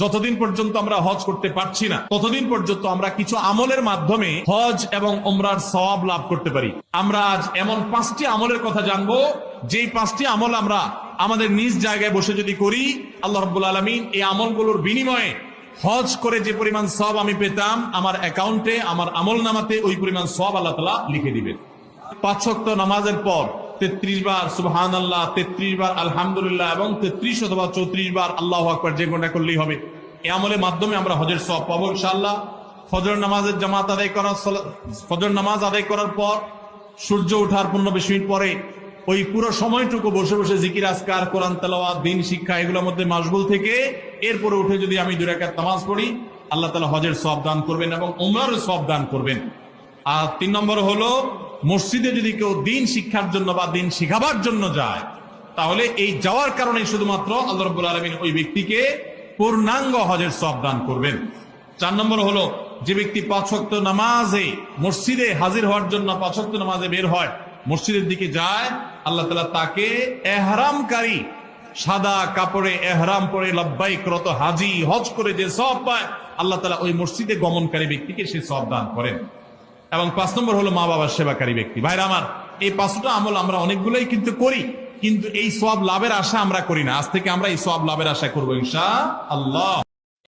যতদিন পর্যন্ত আমরা হজ করতে পারছি না, ততদিন পর্যন্ত আমরা কিছু আমলের মাধ্যমে হজ এবং ওমরার সব লাভ করতে পারি। আমরা আজ এমন পাঁচটি আমলের কথা জানব, যেই পাঁচটি আমল আমরা আমাদের নিজ জায়গায় বসে যদি করি, আল্লাহ রব্বুল আলমিন এই আমলগুলোর বিনিময়ে হজ করে যে পরিমাণ সব আমি পেতাম, আমার অ্যাকাউন্টে, আমার আমল নামাতে ওই পরিমাণ সব আল্লাহ তালা লিখে দিবেন। পাঁচ নামাজের পর তেত্রিশ বার সুবহান আল্লাহ তেত্রিশ বার, আলহামদুলিল্লাহ, এবং তেত্রিশ অথবা চৌত্রিশ বার আল্লাহ আকবর যে কোনটা করলেই হবে। এ আমলের মাধ্যমে আমরা হজের সব পাবো, ইনশাআল্লাহ। ফজর নামাজের জামাত আদায় করার ফজর নামাজ আদায় করার পর সূর্য ওঠার পনেরো বিশ মিনিট পরে ওই পুরো সময়টুকু বসে বসে জিকির আসকার কোরআন, তেলাওয়াত, দিন, শিক্ষা এগুলোর মধ্যে মাসগুল থেকে এরপরে উঠে যদি আমি দুই রাকাত নামাজ পড়ি, আল্লাহ তালা হজের সব দান করবেন এবং উমরার সব দান করবেন। আর তিন নম্বর হলো মসজিদে যদি কেউ দিন শিক্ষার জন্য বা দিন শিখাবার জন্য যায়, তাহলে এই যাওয়ার কারণে শুধুমাত্র আল্লাহ রব্বুল আলমিন ওই ব্যক্তিকে পূর্ণাঙ্গ হজের সব দান করবেন। চার নম্বর হলো, যে ব্যক্তি পাঁচক্ত নামাজে, মসজিদে হাজির হওয়ার জন্য পাঁচক্ত নামাজে বের হয়, মসজিদের দিকে যায়, আল্লাহ তালা তাকে এহরামকারী, সাদা কাপড়ে এহরাম পরে লব্বাই ক্রত হাজি, হজ করে যে সব পায়, আল্লাহ তালা ওই মসজিদে গমনকারী ব্যক্তিকে সে সব দান করেন। এবং পাঁচ নম্বর হলো মা বাবার সেবাকারী ব্যক্তি। ভাইরা আমার, এই পাঁচটা আমল আমরা অনেকগুলোই কিন্তু করি, কিন্তু এই সব লাভের আশা আমরা করি না। আজ থেকে আমরা এই সব লাভের আশা করব ইনশা আল্লাহ